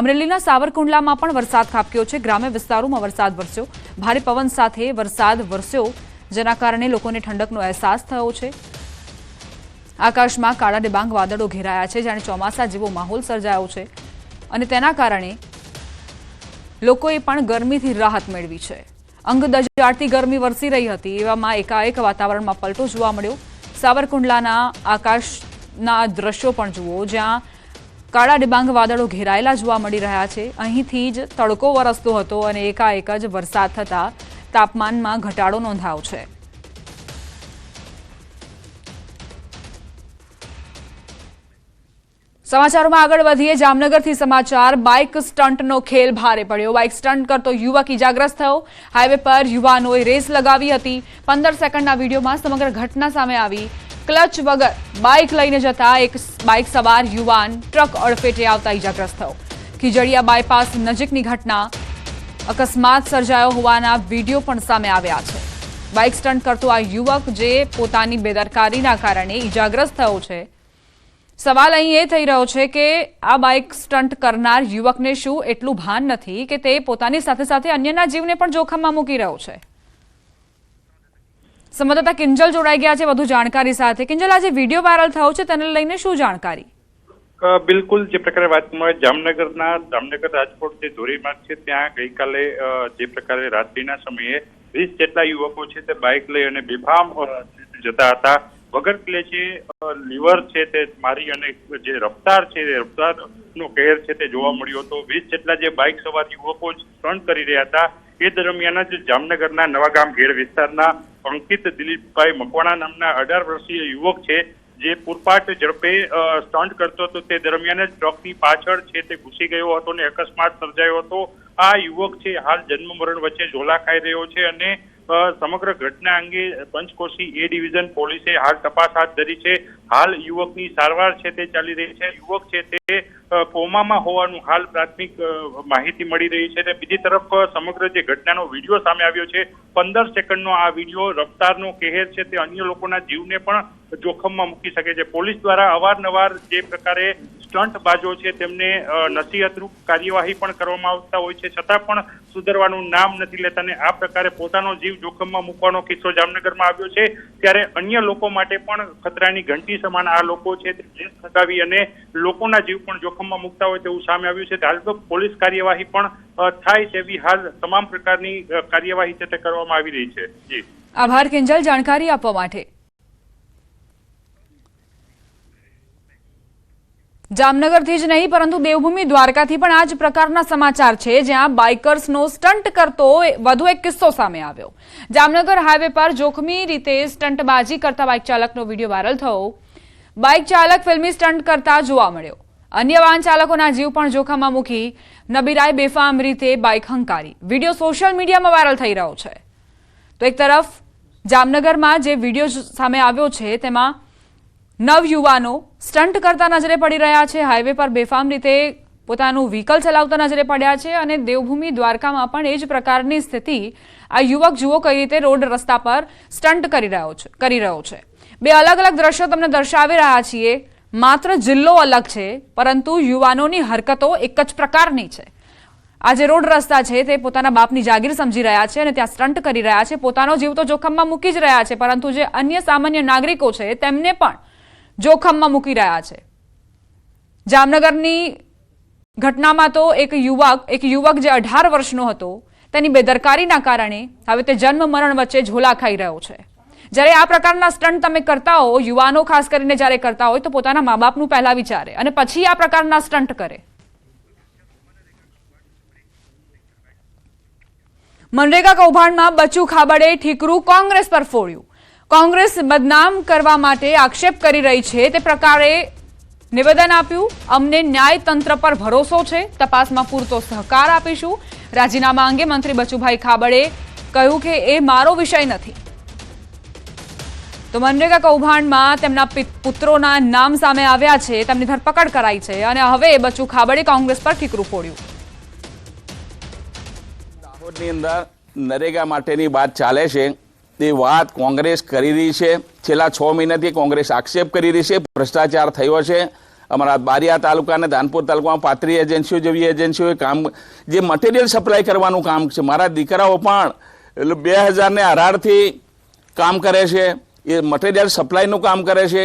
અમરેલીના સાવરકુંડલામાં પણ વરસાદ ખાબક્યો છે. ગ્રામ્ય વિસ્તારોમાં વરસાદ વરસ્યો. ભારે પવન સાથે વરસાદ વરસ્યો, જેના કારણે લોકોને ઠંડકનો અહેસાસ થયો છે. આકાશમાં કાળા ડિબાંગ વાદળો ઘેરાયા છે, જાણે ચોમાસા જેવો માહોલ સર્જાયો છે. અને તેના કારણે લોકોએ પણ ગરમીથી રાહત મેળવી છે. અંગ દજાડતી ગરમી વરસી રહી હતી, એવામાં એકાએક વાતાવરણમાં પલટો જોવા મળ્યો. સાવરકુંડલાના આકાશના દ્રશ્યો પણ જુઓ, જ્યાં કાળા ડિબાંગ વાદળો ઘેરાયેલા જોવા મળી રહ્યા છે. અહીંથી જ તડકો વરસતો હતો અને એકાએક જ વરસાદ થતાં તાપમાનમાં ઘટાડો નોંધાયો છે. સમાચારોમાં આગળ વધીએ. જામનગરથી સમાચાર. બાઇક સ્ટન્ટનો ખેલ ભારે પડ્યો. બાઇક સ્ટન્ટ કરતો યુવક ઇજાગ્રસ્ત થયો. હાઈવે પર યુવાનોએ રેસ લગાવી હતી. પંદર સેકન્ડના વિડીયોમાં સમગ્ર ઘટના સામે આવી. ક્લચ વગર બાઇક લઈને જતા એક બાઇક સવાર યુવાન ટ્રક અડફેટે આવતા ઇજાગ્રસ્ત થયો. ખીજડીયા બાયપાસ નજીકની ઘટના અકસ્માત સર્જાયો હોવાના વીડિયો પણ સામે આવ્યા છે. બાઇક સ્ટન્ટ કરતો આ યુવક જે પોતાની બેદરકારીના કારણે ઇજાગ્રસ્ત થયો છે. સવાલ અહીં એ થઈ રહ્યો છે કે આ બાઇક સ્ટન્ટ કરનાર યુવકને શું એટલું ભાન નથી કે તે પોતાની સાથે સાથે અન્યના જીવને પણ જોખમમાં મૂકી રહ્યો છે? સંવાદદાતા કિંજલ જોડાઈ ગયા છે વધુ જાણકારી સાથે. કિંજલ, આજે વીડિયો વાયરલ થયો છે, તેને લઈને શું જાણકારી? બિલકુલ જે પ્રકારે વાત કરવામાં જામનગરના જામનગર રાજકોટ જે ધોરીમાર્ગ છે, ત્યાં ગઈકાલે જે પ્રકારે રાત્રિના સમયે વીસ જેટલા યુવકો છે તે બાઇક લઈ અને બેફામ જતા હતા. વગર પ્લેચે જે લીવર છે તે મારી અને જે રફતાર છે તે રફતાર નો કહેર છે તે જોવા મળ્યો હતો. વીસ જેટલા જે બાઇક સવાર યુવકો સ્ટન્ટ કરી રહ્યા હતા. એ દરમિયાન જ જામનગરના નવાગામ ઘેડ વિસ્તારના અંકિત દિલીપભાઈ મકવાણા નામના અઢાર વર્ષીય યુવક છે, જે પૂરપાટ ઝડપે સ્ટન્ટ કરતો હતો. તે દરમિયાન જ ટ્રકની પાછળ છે તે ઘૂસી ગયો હતો અને અકસ્માત સર્જાયો હતો. આ યુવક છે, હાલ જન્મ મરણ વચ્ચે ઝોલા ખાઈ રહ્યો છે અને સમગ્ર ઘટના અંગે પંચકોશી એ ડિવિઝન પોલીસે હાલ તપાસ હાથ ધરી છે. હાલ યુવકની સારવાર છે તે ચાલી રહી છે. યુવક છે તે કોમામાં હોવાનું હાલ પ્રાથમિક માહિતી મળી રહી છે અને બીજી તરફ સમગ્ર જે ઘટનાનો વીડિયો સામે આવ્યો છે, પંદર સેકન્ડનો આ વીડિયો, રફતારનો કહેર છે તે અન્ય લોકોના જીવને પણ જોખમમાં મૂકી શકે છે. પોલીસ દ્વારા અવારનવાર જે પ્રકારે સ્ટન્ટ બાજો છે તેમને નસીહતરૂપ કાર્યવાહી પણ કરવામાં આવતા હોય છે. છતાં પણ સુધરવાનું નામ નથી લેતા અને આ પ્રકારે પોતાનો જીવ જોખમમાં મૂકવાનો કિસ્સો જામનગરમાં આવ્યો છે. ત્યારે અન્ય લોકો માટે પણ ખતરાની ઘંટી સમાન આ લોકો છે તે રેસ લગાવી અને લોકોના જીવ પણ જોખમમાં મૂકતા હોય તેવું સામે આવ્યું છે. હાલ તો પોલીસ કાર્યવાહી પણ થાય તેવી હાલ તમામ પ્રકારની કાર્યવાહી છે તે કરવામાં આવી રહી છે. જી. આભાર કિંજલ. જાણકારી આપવા માટે. જામનગરથી જ નહીં, પરંતુ દેવભૂમિ દ્વારકાથી પણ આ જ પ્રકારના સમાચાર છે, જ્યાં બાઇકર્સનો સ્ટન્ટ કરતો વધુ એક કિસ્સો સામે આવ્યો. જામનગર હાઈવે પર જોખમી રીતે સ્ટંટબાજી કરતા બાઇક ચાલકનો વીડિયો વાયરલ થયો. બાઇક ચાલક ફિલ્મી સ્ટન્ટ કરતા જોવા મળ્યો. અન્ય વાહન ચાલકોના જીવ પણ જોખમમાં મૂકી નબીરાએ બેફામ રીતે બાઇક હંકારી. વીડિયો સોશિયલ મીડિયામાં વાયરલ થઈ રહ્યો છે. તો એક તરફ જામનગરમાં જે વીડિયો સામે આવ્યો છે, તેમાં નવ યુવાનો સ્ટન્ટ કરતા નજરે પડી રહ્યા છે. હાઈવે પર બેફામ રીતે પોતાનું વ્હીકલ ચલાવતા નજરે પડ્યા છે અને દેવભૂમિ દ્વારકામાં પણ એ જ પ્રકારની સ્થિતિ આ યુવક જુઓ કઈ રીતે રોડ રસ્તા પર સ્ટન્ટ કરી રહ્યો છે, કરી રહ્યો છે. બે અલગ અલગ દ્રશ્યો તમને દર્શાવી રહ્યા છીએ. માત્ર જિલ્લો અલગ છે, પરંતુ યુવાનોની હરકતો એક જ પ્રકારની છે. આ જે રોડ રસ્તા છે તે પોતાના બાપની જાગીર સમજી રહ્યા છે અને ત્યાં સ્ટન્ટ કરી રહ્યા છે. પોતાનો જીવ તો જોખમમાં મૂકી જ રહ્યા છે, પરંતુ જે અન્ય સામાન્ય નાગરિકો છે તેમને પણ જોખમમાં મૂકી રહ્યા છે. જામનગરની ઘટનામાં તો એક યુવક એક યુવક જે અઢાર વર્ષનો હતો, તેની બેદરકારીના કારણે હવે તે જન્મ મરણ વચ્ચે ઝોલા ખાઈ રહ્યો છે. જ્યારે આ પ્રકારના સ્ટન્ટ તમે કરતા હો, યુવાનો ખાસ કરીને જ્યારે કરતા હોય તો પોતાના મા બાપનું પહેલા વિચારે અને પછી આ પ્રકારના સ્ટન્ટ કરે. મનરેગા કૌભાંડમાં બચુ ખાબડે ઠીકરું કોંગ્રેસ પર ફોડ્યું. કોંગ્રેસ બદનામ કરવા માટે આક્ષેપ કરી રહી છે. તે પ્રકારે નિવેદન આપ્યું. અમને ન્યાયતંત્ર પર ભરોસો છે. તપાસમાં પૂરતો સહકાર આપીશું. રાજીનામા અંગે મંત્રી બચુભાઈ ખાબડે કહ્યું કે એ મારો વિષય નથી. તો મનરેગા કૌભાંડમાં તેમના પુત્રોના નામ સામે આવ્યા છે. તેમની ધરપકડ કરાઈ છે અને હવે બચુ ખાબડે કોંગ્રેસ પર ઠીકરું ફોડ્યું. દાહોદની અંદર નરેગા માટેની વાત ચાલે છે. તે વાત કોંગ્રેસ કરી રહી છે. છેલ્લા છ મહિનાથી કોંગ્રેસ આક્ષેપ કરી રહી છે. ભ્રષ્ટાચાર થયો છે. અમારા બારિયા તાલુકા અને ધાનપુર તાલુકામાં પાત્રી એજન્સીઓ જેવી એજન્સીઓએ કામ, જે મટીરિયલ સપ્લાય કરવાનું કામ છે. મારા દીકરાઓ પણ એટલે બે હજારને અઢારથી કામ કરે છે. એ મટીરિયલ સપ્લાયનું કામ કરે છે.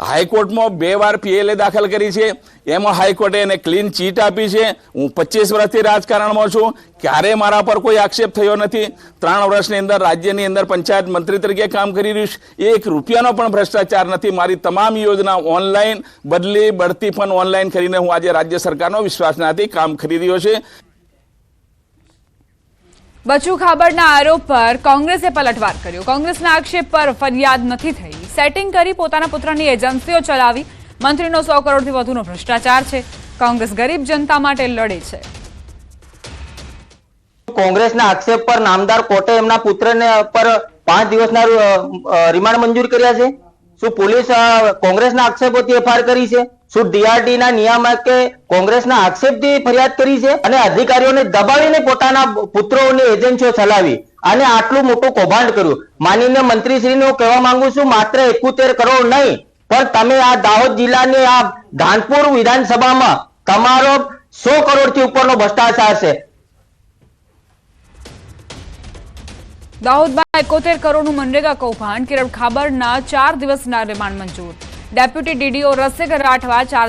હાઈકોર્ટમાં બે વાર પીએલએ દાખલ કરી છે. એમાં હાઈકોર્ટે એને ક્લીન ચીટ આપી છે. હું પચીસ વર્ષથી રાજકારણમાં છું. ક્યારે મારા પર કોઈ આક્ષેપ થયો નથી. ત્રણ વર્ષની અંદર રાજ્યની અંદર પંચાયત મંત્રી તરીકે કામ કરી રહ્યું છે. એક રૂપિયાનો પણ ભ્રષ્ટાચાર નથી. મારી તમામ યોજના ઓનલાઈન બદલી, બઢતી પણ ઓનલાઈન કરીને હું આજે રાજ્ય સરકારનો વિશ્વાસનાથી કામ કરી રહ્યો છે. બચુ ખાબડના આરોપ પર કોંગ્રેસે પલટવાર કર્યો. કોંગ્રેસના આક્ષેપ પર ફરિયાદ નથી થઈ. સેટિંગ કરી પોતાના પુત્રની એજન્સીઓ ચલાવી. મંત્રીનો સો કરોડથી વધુનો ભ્રષ્ટાચાર છે. કોંગ્રેસ ગરીબ જનતા માટે લડે છે. કોંગ્રેસના આક્ષેપ પર નામદાર કોર્ટે એમના પુત્રને પર પાંચ દિવસના રિમાન્ડ મંજૂર કર્યા છે? શું પોલીસ કોંગ્રેસના આક્ષેપોથી એફઆઈઆર કરી છે? શું ડીઆરડી ના નિયામકે કોંગ્રેસના આક્ષેપથી ફરિયાદ કરી છે? અને અધિકારીઓને દબાવીને પોતાના પુત્રોની એજન્સીઓ ચલાવી અને આટલું મોટું કૌભાંડ કર્યું. માનીને મંત્રીશ્રીને હું કહેવા માંગુ છું, માત્ર એકોતેર કરોડ નહીં, પણ તમે આ દાહોદ જિલ્લાની આ ધાનપુર વિધાનસભામાં તમારો સો કરોડથી ઉપરનો ભ્રષ્ટાચાર છે. દાહોદમાં એકોતેર કરોડનું મનરેગા કૌભાંડ કિરણ ખાબરના ચાર દિવસના રિમાન્ડ મંજૂર. ડેપ્યુટી ડીડીઓ રસિક રાઠવા ચાર